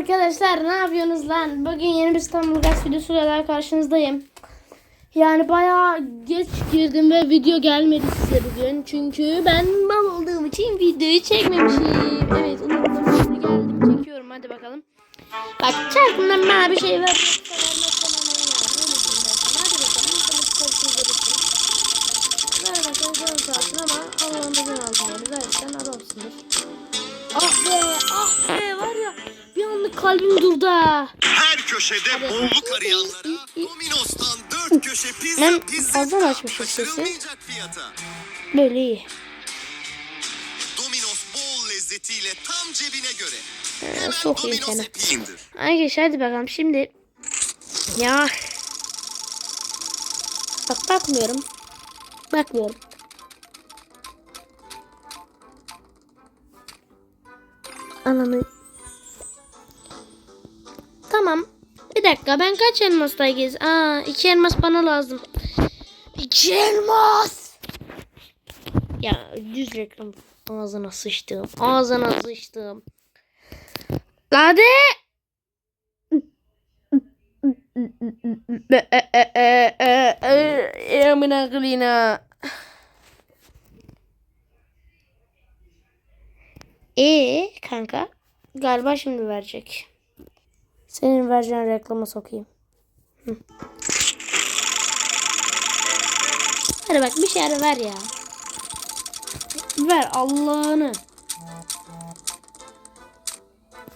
Arkadaşlar ne yapıyorsunuz lan? Bugün yeni bir İstanbul Gaz videosuyla daha karşınızdayım. Yani bayağı geç girdim ve video gelmedi size bugün. Çünkü ben mal olduğum için videoyu çekmemişim. Evet unuttum şimdi geldim çekiyorum hadi bakalım. Bak çarpımdan bana bir şey ver. Ver bakalım ama Allah'ın da Ah be ah be var ya bir anlık kalbim durdu. Her köşede bolluk arayanlara Domino's'tan dört köşe pizza Ben pizza fazla mı açmışım sesi? Böyle iyi. Domino's bol lezzetiyle tam cebine göre. Ee, Hemen çok iyi indir. Arkadaşlar hadi bakalım şimdi. Ya. Bak bakmıyorum. Bakmıyorum. Ananı. Tamam. Bir dakika ben kaç elmastayız? Aa iki elmas bana lazım. İki elmas. Ya düz reklam. Ağzına sıçtım. Ağzına sıçtım. Lade. Amına kılına. Ee kanka galiba şimdi verecek. Senin vereceğin reklama sokayım. Hı. Hadi bak bir şeyler ver ya. Ver Allah'ını.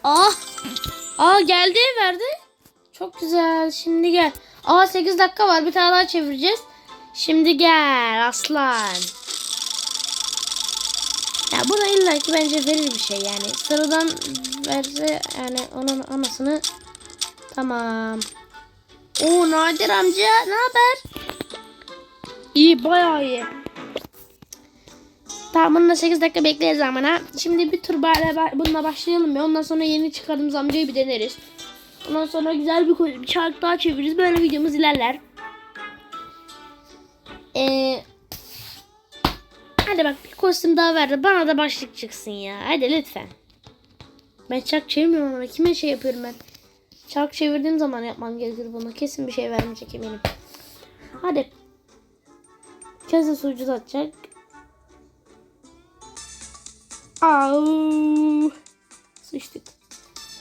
Ah. Aa geldi verdi. Çok güzel. Şimdi gel. Aa 8 dakika var. Bir tane daha çevireceğiz. Şimdi gel aslan. Ya bu da illa ki bence verir bir şey yani. Sıradan verse yani onun anasını tamam. Oo Nadir amca ne haber? İyi bayağı iyi. Tamam bununla 8 dakika bekleyeceğiz zamana. Şimdi bir tur böyle bununla başlayalım ya. Ondan sonra yeni çıkardığımız amcayı bir deneriz. Ondan sonra güzel bir, bir şarkı daha çeviririz. Böyle videomuz ilerler. Ee, hadi bak bir kostüm daha ver de bana da başlık çıksın ya. Hadi lütfen. Ben çark çevirmiyorum ama kime şey yapıyorum ben. Çark çevirdiğim zaman yapmam gerekir bunu. Kesin bir şey vermeyecek eminim. Hadi. Kesin sucu da atacak. Au. Sıçtık.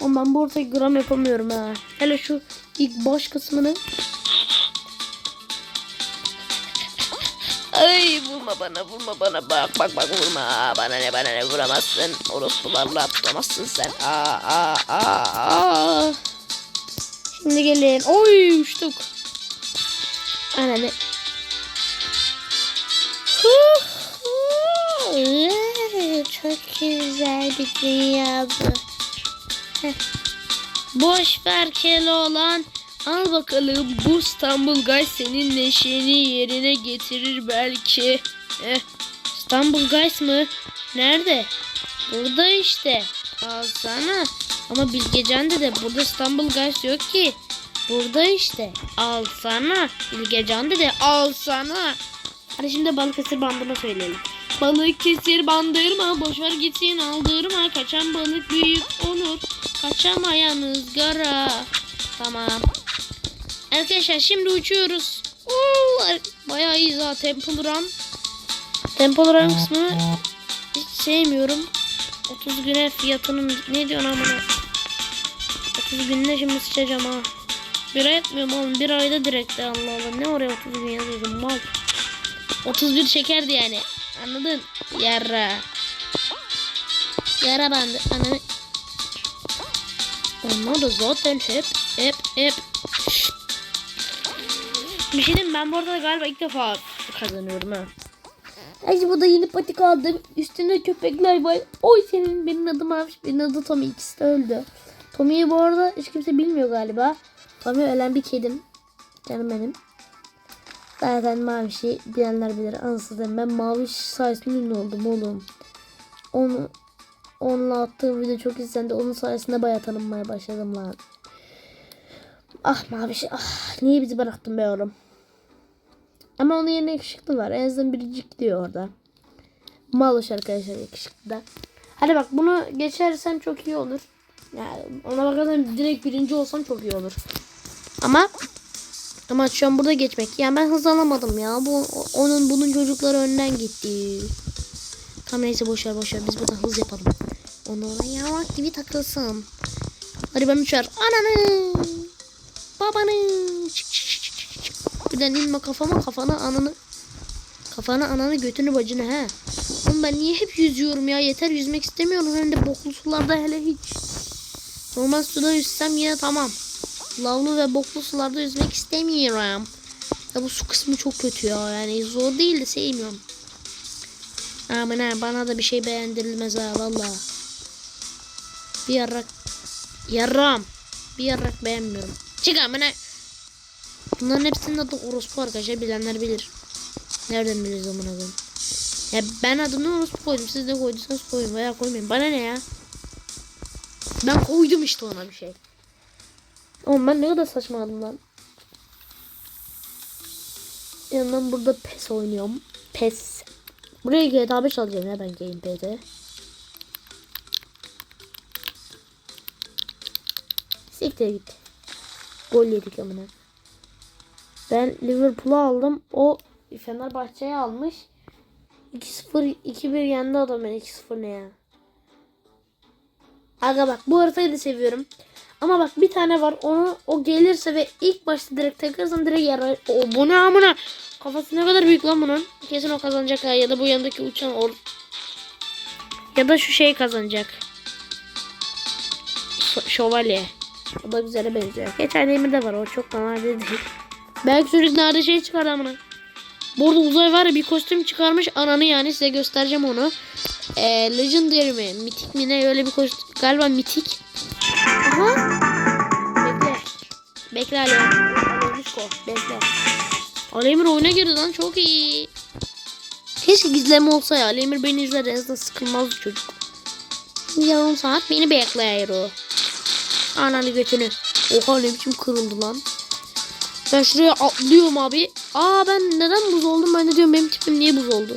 Ama ben bu ortayı gram yapamıyorum ha. Hele şu ilk baş kısmını. Ay vurma bana vurma bana. Bak bak bak vurma. Bana ne bana ne vuramazsın. Orospularla atlamazsın sen. Aa aa aa aa. Şimdi gelin. Oy uçtuk. Anne çok güzel bir dünya bu. Boş ver Keloğlan. Al bakalım bu İstanbul Guys senin neşeni yerine getirir belki. Eh, İstanbul Guys mı? Nerede? Burada işte. Alsana. Ama Bilgecan de burada İstanbul Guys yok ki. Burada işte. Alsana. Bilgecan de alsana. Hadi şimdi Balıkesir bandına söyleyelim. Balıkesir bandırma boşver gitsin aldırma kaçan balık büyük olur kaçamayan ızgara tamam arkadaşlar şimdi uçuyoruz bayağı iyi zaten Temple Run Temple Run kısmı hiç sevmiyorum 30 güne fiyatının ne diyorsun amına 30 günde şimdi sıçacağım ha bir ay etmiyorum oğlum bir ayda direkt de Allah Allah ne oraya 30 gün yazıyordum mal 31 çekerdi yani Anladın? Yara. Yara bandı. Ananı. Onlar da zaten hep hep hep. Bir şey ben bu arada galiba ilk defa kazanıyorum ha. Ayrıca bu da yeni patik aldım. Üstünde köpekler var. Oy senin benim adım Afiş. Benim adı Tommy. İkisi de öldü. Tommy'yi bu arada hiç kimse bilmiyor galiba. Tommy ölen bir kedim. Canım benim. Zaten Maviş'i bilenler bilir. Anasını ben Maviş sayesinde ünlü oldum oğlum. Onu onunla attığım video çok izlendi. Onun sayesinde bayağı tanınmaya başladım lan. Ah Maviş ah niye bizi bıraktın be oğlum. Ama onun yerine yakışıklı var. En azından biricik diyor orada. Malış arkadaşlar yakışıklı da. Hadi bak bunu geçersem çok iyi olur. Yani ona bakarsan direkt birinci olsam çok iyi olur. Ama ama şu an burada geçmek. Yani ben hız alamadım ya. Bu onun bunun çocukları önden gitti. Tamam neyse boşver boşver biz buradan hız yapalım. Onlara yavaş gibi takılsın. Hadi ben uçar. Ananı. Babanı. Birden inme kafama kafana ananı. Kafana ananı götünü bacını he. Oğlum ben niye hep yüzüyorum ya? Yeter yüzmek istemiyorum. Hem de boklu sularda hele hiç. Normal suda yüzsem yine tamam. Lavlı ve boklu sularda yüzmek istemiyorum. Ya bu su kısmı çok kötü ya. Yani zor değil de sevmiyorum. Aman ha bana da bir şey beğendirilmez ha valla. Bir yarrak. Yarram. Bir yarrak beğenmiyorum. Çık aman ha. Bunların hepsinin adı orospu arkadaşlar bilenler bilir. Nereden biliriz amına koyayım. Ya ben adını orospu koydum. Siz de koyduysanız koyun veya koymayın. Bana ne ya? Ben koydum işte ona bir şey. Oğlum ben ne kadar saçmaladım lan. Yandan burada PES oynuyorum. PES. Buraya GTA 5 alacağım ya ben Gamepad'e. Siktir git. Gol yedik amına. Ben Liverpool'u aldım. O Fenerbahçe'ye almış. 2-0 2-1 yendi adam ben 2-0 ne ya. Aga bak bu haritayı da seviyorum. Ama bak bir tane var onu o gelirse ve ilk başta direkt takarsam direkt yarar. O bu ne amına? Kafası ne kadar büyük lan bunun. Kesin o kazanacak ha ya da bu yanındaki uçan or ya da şu şey kazanacak. Şövalye. O da güzele benziyor. Geçen Demir de var o çok nadir değil. Belki çocuk nerede şey çıkar amına. Bu arada uzay var ya bir kostüm çıkarmış ananı yani size göstereceğim onu. Ee, Legendary mi? Mitik mi ne öyle bir kostüm. Galiba mitik. Aha. Bekle. Bekle Ali. Alevişko. Bekle. Alemir oyuna girdi lan çok iyi. Keşke gizleme olsa ya. Alemir beni izler en azından sıkılmaz çocuk. Yarım saat beni bekler o. Ananı götünü. Oha ne biçim kırıldı lan. Ben şuraya atlıyorum abi. Aa ben neden buz oldum? Ben de diyorum benim tipim niye buz oldu?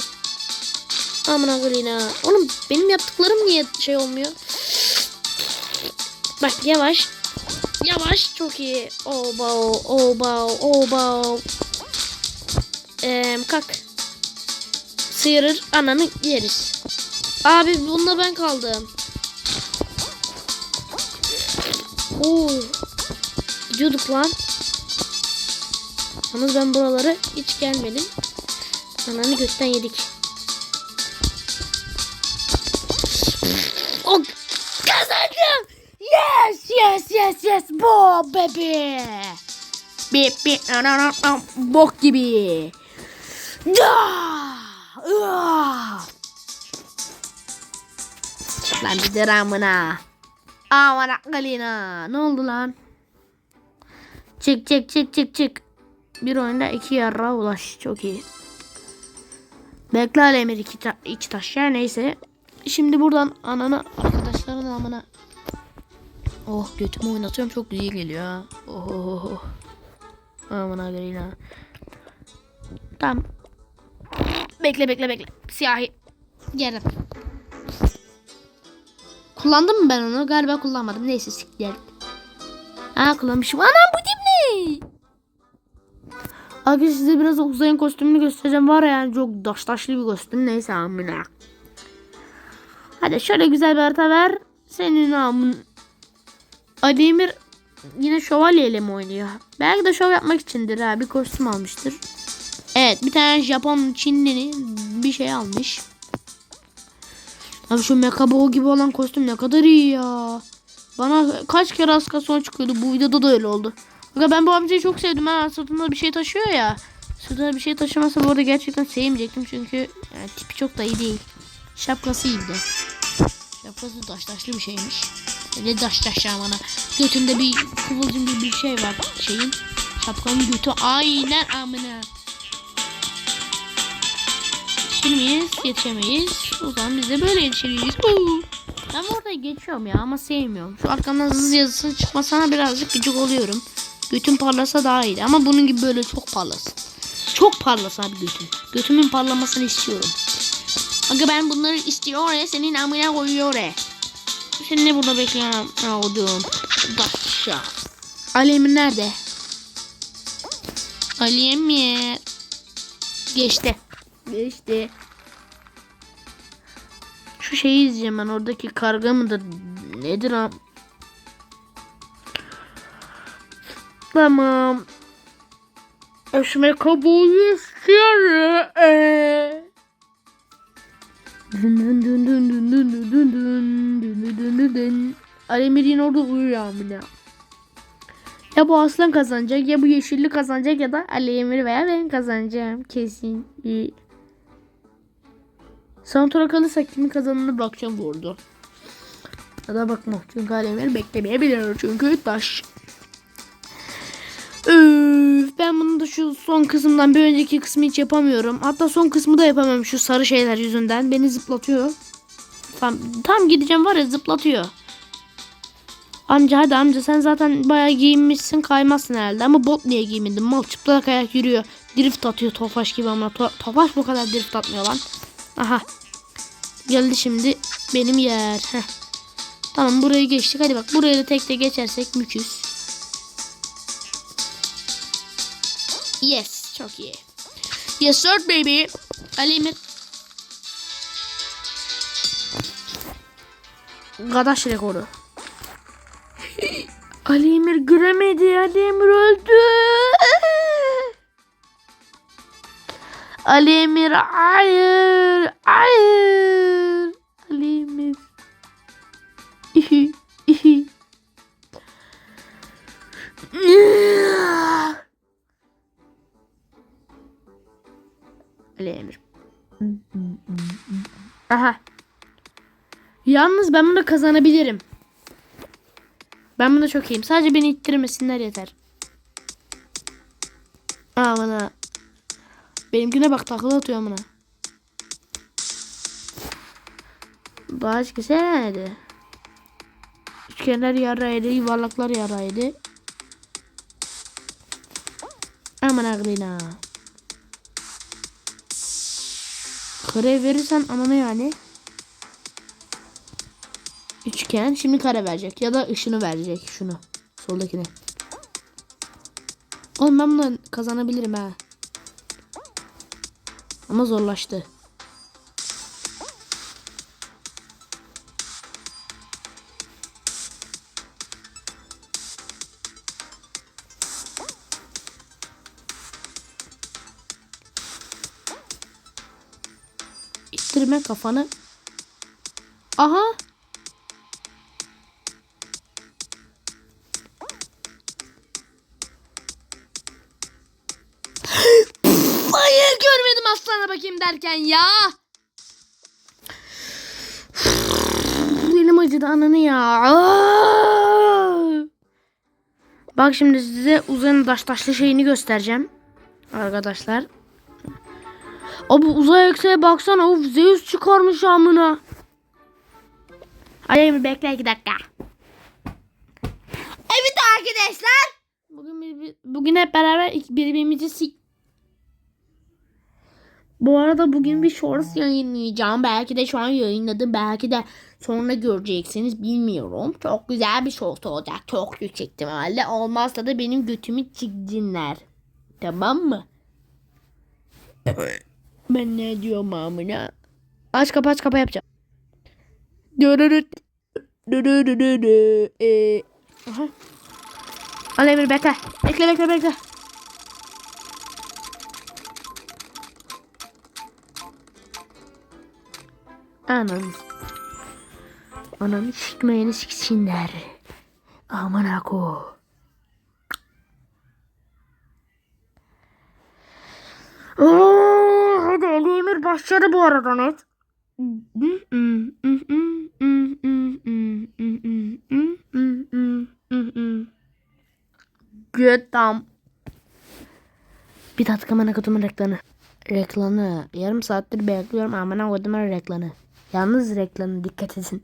Aman ha. Oğlum benim yaptıklarım niye şey olmuyor? Bak yavaş. Yavaş çok iyi. Oba oba oba. Eee kalk. Sıyırır ananı yeriz. Abi bununla ben kaldım. Oo. Gidiyorduk lan. Yalnız ben buralara hiç gelmedim. Ananı götten yedik. O kazandım. Yes yes yes yes bo baby. Bip bip bok gibi. Lan bir de ramına. Aman akalina. Ne oldu lan? Çık çık çık çık çık. Bir oyunda iki yarra ulaş. Çok iyi. Bekle Alemir iki, ta iki taş ya neyse. Şimdi buradan ananı arkadaşların amına. Oh götümü oynatıyorum çok güzel geliyor ha. Oh oh oh. oh. Aman agarina. Tamam. Bekle bekle bekle. Siyahi. Geldim. Kullandım mı ben onu? Galiba kullanmadım. Neyse siktir. Ha kullanmışım. Anam bu tip ne? Abi size biraz uzayın kostümünü göstereceğim. Var ya yani çok daş taşlı bir kostüm. Neyse amına. Hadi şöyle güzel bir harita ver. Senin amın. Ali Emir yine şövalyeyle mi oynuyor? Belki de şov yapmak içindir ha. Bir kostüm almıştır. Evet bir tane Japon Çinli bir şey almış. Abi şu Mekabo gibi olan kostüm ne kadar iyi ya. Bana kaç kere askasyon çıkıyordu. Bu videoda da öyle oldu. Aga ben bu amcayı çok sevdim ha. Sırtında bir şey taşıyor ya. Sırtında bir şey taşımasa bu arada gerçekten sevmeyecektim. Çünkü yani, tipi çok da iyi değil. Şapkası iyiydi. Şapkası taş taşlı bir şeymiş. Ne taş taş bana. Götünde bir kıvılcım gibi bir şey var şeyin. Şapkanın götü aynen amına. Yetişir miyiz? Yetişemeyiz. O zaman biz de böyle yetişiriz. Ben orada geçiyorum ya ama sevmiyorum. Şu arkamdan hız yazısı çıkmasına birazcık gıcık oluyorum. Götüm parlasa daha iyiydi ama bunun gibi böyle çok parlasın. Çok parlasın abi götüm. Götümün parlamasını istiyorum. Aga ben bunları istiyor ya senin amına koyuyor ya. Seni burada bekliyorum? Oğlum. Başa. Ali Emir nerede? Ali Emir. Geçti. Geçti. Şu şeyi izleyeceğim ben. Oradaki karga mıdır? Nedir am? Tamam. Eşme kabuğu istiyorum. Ee. Dün dün dün dün dün dün dün dün dün dün dün dün dün. Alemir yine orada uyuyor amına. Ya bu aslan kazanacak ya bu yeşilli kazanacak ya da Ali Emir veya ben kazanacağım kesin. Tura kalırsa kimin kazanını bakacağım bu arada. Bakma çünkü Ali Emir beklemeyebilir çünkü taş. Üf, ben bunu da şu son kısımdan bir önceki kısmı hiç yapamıyorum. Hatta son kısmı da yapamam şu sarı şeyler yüzünden. Beni zıplatıyor. Tam, tam gideceğim var ya zıplatıyor. Amca hadi amca sen zaten bayağı giyinmişsin kaymazsın herhalde. Ama bot niye giymedin? Mal çıplak ayak yürüyor. Drift atıyor tofaş gibi ama to- tofaş bu kadar drift atmıyor lan. Aha. Geldi şimdi benim yer. Heh. Tamam burayı geçtik. Hadi bak burayı da tek tek geçersek müküz. Yes. Çok iyi. Yes sir baby. Ali Emir. Gadaş rekoru. Ali Emir göremedi. Ali Emir öldü. Ali Emir hayır. Hayır. Ali Emir. İhi, ihi. Ali Emir. Aha. Yalnız ben bunu kazanabilirim. Ben bunu çok iyiyim. Sadece beni ittirmesinler yeter. Benimkine bak takla atıyor bana. Başka şey nerede? Üçgenler yaraydı, yuvarlaklar yaraydı. Aman aklına. Kare verirsen ananı yani. Üçgen şimdi kare verecek ya da ışını verecek şunu. Soldakine. Oğlum ben bunu kazanabilirim ha. Ama zorlaştı. İttirme kafanı. Aha. Hayır görmedim aslana bakayım derken ya. Elim acıdı ananı ya. Bak şimdi size uzayın taş taşlı şeyini göstereceğim. Arkadaşlar. Abi uzay ekseye baksana. Of Zeus çıkarmış amına. Hadi bekle iki dakika. Evet arkadaşlar. Bugün bugün hep beraber birbirimizi sik bu arada bugün bir shorts yayınlayacağım. Belki de şu an yayınladım. Belki de sonra göreceksiniz. Bilmiyorum. Çok güzel bir short olacak. Çok yüksek ihtimalle. Olmazsa da benim götümü çizginler. Tamam mı? ben ne diyorum amına? Aç kapa aç kapa yapacağım. Dürürüt. Dürürürürü. Ee, aha. Al Emir bekle. Bekle bekle bekle. Anam. Ananı sikmeyeni siksinler. Aman ako. Oo, hadi Ali Emir başladı bu arada net. Götam. Bir dakika bana kutumun reklamı. Reklamı. Yarım saattir bekliyorum amına kodumun reklamı. Yalnız reklamı dikkat edin.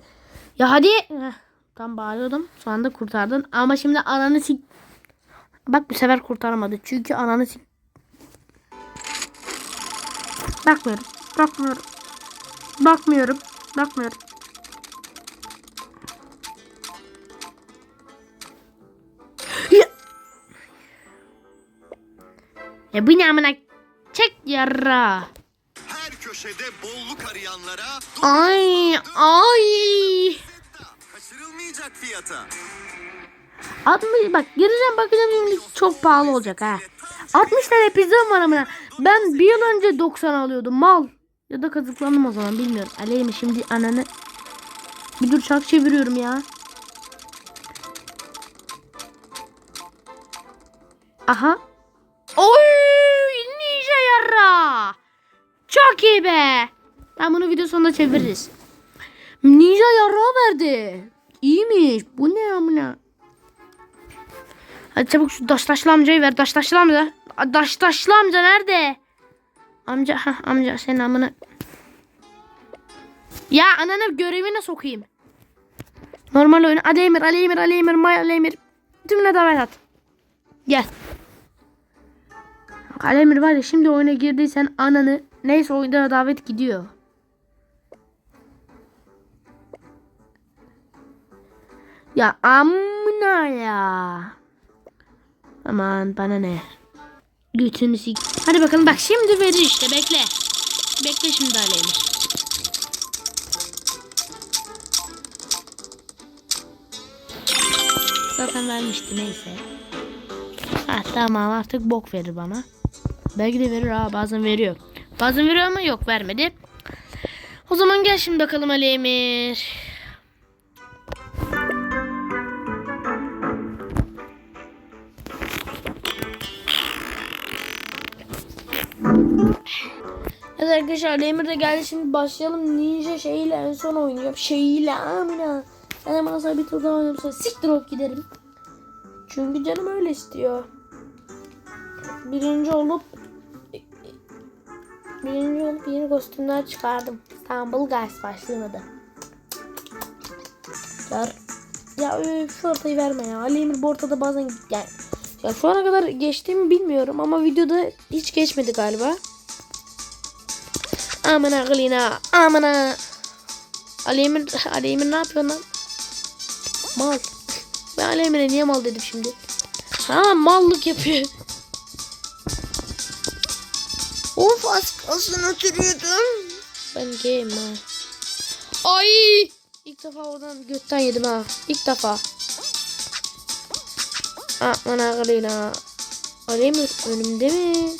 Ya hadi. Heh, tam bağırıyordum. Sonra anda kurtardın. Ama şimdi ananı sik... Bak bu sefer kurtaramadı. Çünkü ananı sik... Bakmıyorum. Bakmıyorum. Bakmıyorum. Bakmıyorum. Ya, ya bu ne amına? Çek yara. Köşede bolluk arayanlara Ay ay. kaçırılmayacak fiyata. 60 bak gireceğim bakacağım şimdi çok pahalı olacak ha. 60 tane pizzam var amına. Ben bir yıl önce 90 alıyordum mal. Ya da kazıklandım o zaman bilmiyorum. Aleyhim şimdi ananı. Bir dur çark çeviriyorum ya. Aha. Oy ninja yarra. Çok iyi be. Ben bunu video sonunda çeviririz. Ninja yarra verdi. İyiymiş. Bu ne amına? Hadi çabuk şu daş taşlı amcayı ver. Daş taşlı amca. Daş taşlı amca nerede? Amca ha amca sen amına. Ya ananı görevine sokayım. Normal oyun. Ali Emir, Ali Emir, Ali Emir, May Ali. Tümüne davet at. Gel. Ali var ya şimdi oyuna girdiysen ananı neyse oyunda davet gidiyor. Ya amına ya. Aman bana ne. Götünü sik. Hadi bakalım bak şimdi verir işte bekle. Bekle şimdi Aleyhemir. Zaten vermişti neyse. Ha tamam artık bok verir bana. Belki de verir ha bazen veriyor. Bazen veriyor ama yok vermedi. O zaman gel şimdi bakalım Ali Emir. Evet arkadaşlar Ali Emir de geldi şimdi başlayalım ninja şeyiyle en son oynayacağım. Şeyiyle amına. Ben hemen sonra bir tur daha oynayalım sonra siktir olup giderim. Çünkü canım öyle istiyor. Birinci olup birinci olup yeni kostümler çıkardım. İstanbul Guys başlamadı. Ver. Ya üf, şu ortayı verme ya. Ali Emir bu ortada bazen yani ya şu ana kadar geçtiğimi bilmiyorum ama videoda hiç geçmedi galiba. Aman ağlina. Aman ha. Ali Emir, Ali Emir ne yapıyor lan? Mal. Ben Ali Emir'e niye mal dedim şimdi? Ha mallık yapıyor. Az kalsın oturuyordum. Ben gayim. Ay! İlk defa oradan götten yedim ha. İlk defa. Aman. Ali Emir önümde mi?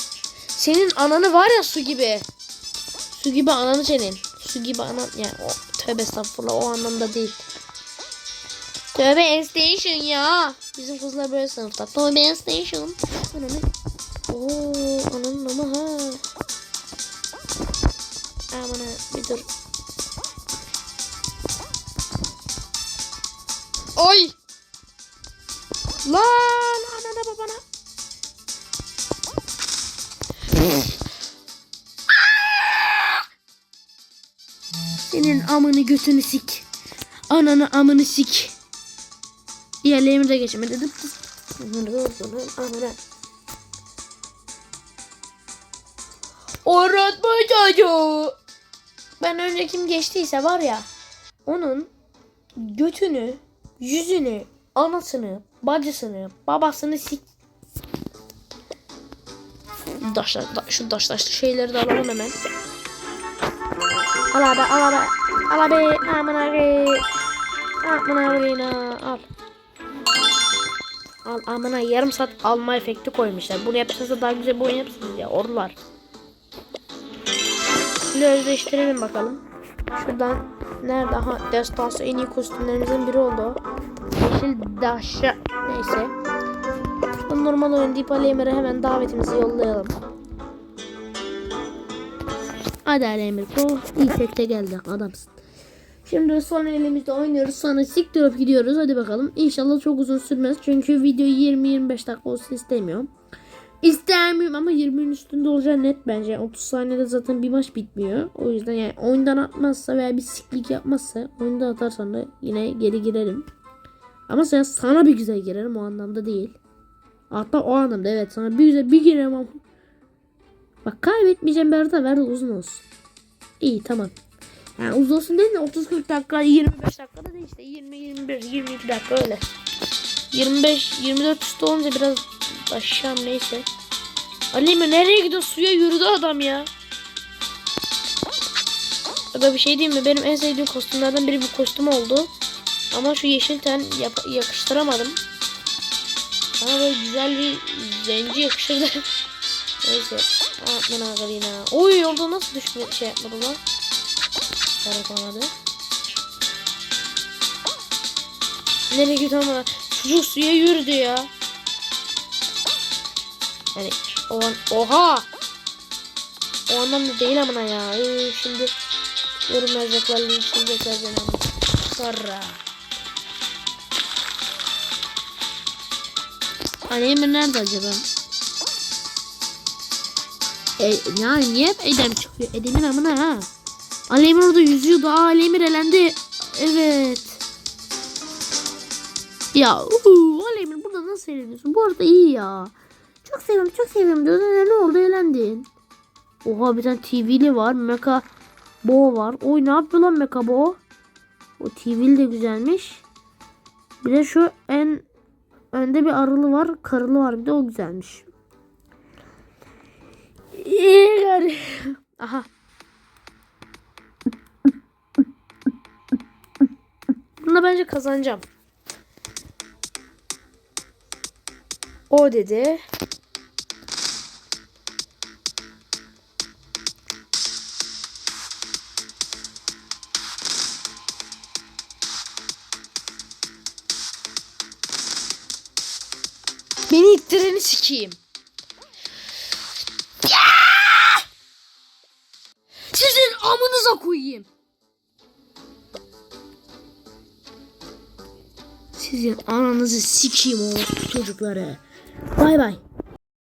Senin ananı var ya su gibi. Su gibi ananı senin. Su gibi anan yani o tövbe estağfurullah o anlamda değil. Tövbe station ya. Bizim kızlar böyle sınıfta. Tövbe station. Ananı. Oo ananın ama ha. Aman bir dur. Oy. Lan anana babana. Senin amını götünü sik. Ananı amını sik. Diğerlerimi de geçeme dedim. Amına. Öğretme çocuğu. Ben önce kim geçtiyse var ya. Onun götünü, yüzünü, anasını, bacısını, babasını sik. Daşlar, da, şu daş taşlı şeyleri de alalım hemen. Al abi al abi. Al abi. Aman abi. Aman abi al. Al amına yarım saat alma efekti koymuşlar. Bunu yapsanız da daha güzel bir oyun yapsınız ya ordular. Şimdi özleştirelim bakalım. Şuradan nerede? Aha destansı en iyi kostümlerimizin biri oldu. Yeşil daşa. Neyse. Şuradan normal oyun deyip Ali Emir'e hemen davetimizi yollayalım. Hadi Ali Emir Pro. İyi sette geldi adamsın. Şimdi son elimizde oynuyoruz. Sonra siktir gidiyoruz. Hadi bakalım. İnşallah çok uzun sürmez. Çünkü video 20-25 dakika olsun istemiyorum. İstemiyorum ama 20'nin üstünde olacağı net bence. 30 saniyede zaten bir maç bitmiyor. O yüzden yani oyundan atmazsa veya bir siklik yapmazsa oyunda atarsan da yine geri girerim. Ama sen sana bir güzel girerim o anlamda değil. Hatta o anlamda evet sana bir güzel bir girerim ama. Bak kaybetmeyeceğim bir harita ver uzun olsun. İyi tamam. Yani uzun olsun değil de 30-40 dakika 25 dakika da değil işte 20-21-22 dakika öyle. 25-24 üstü olunca biraz aşağım neyse. Aleyme nereye gidiyor? Suya yürüdü adam ya. Aga bir şey diyeyim mi? Benim en sevdiğim kostümlerden biri bu kostüm oldu. Ama şu yeşil ten yakıştıramadım. Ama böyle güzel bir zenci yakışırdı. Neyse. Atman aga yine. Oy yolda nasıl düşme şey yapmadı lan? Yaratamadı. Nereye gidiyor ama? Çocuk suya yürüdü ya. Yani o an, oha! O anlamda değil amına ya. Ee, şimdi yorum yazacaklar, linçleyecekler beni ama. Sonra. Aleyhemir nerede acaba? E, ya niye hep Edem çıkıyor? Edem'in amına ha. Aleyhemir orada yüzüyordu. Aa Aleyhemir elendi. Evet. Ya uuu, Aleyhemir burada nasıl eğleniyorsun? Bu arada iyi ya. Çok seviyorum çok seviyorum diyordun. Ne, oldu eğlendin? Oha bir tane TV'li var. Mecha Bo var. Oy ne yapıyor lan Mecha Bo? O TV'li de güzelmiş. Bir de şu en önde bir arılı var. Karılı var bir de o güzelmiş. İyi. Aha. Bunda bence kazanacağım. O dedi. Sikeyim. Sizin amınıza koyayım. Sizin ananızı sikeyim o çocukları. Bay bay.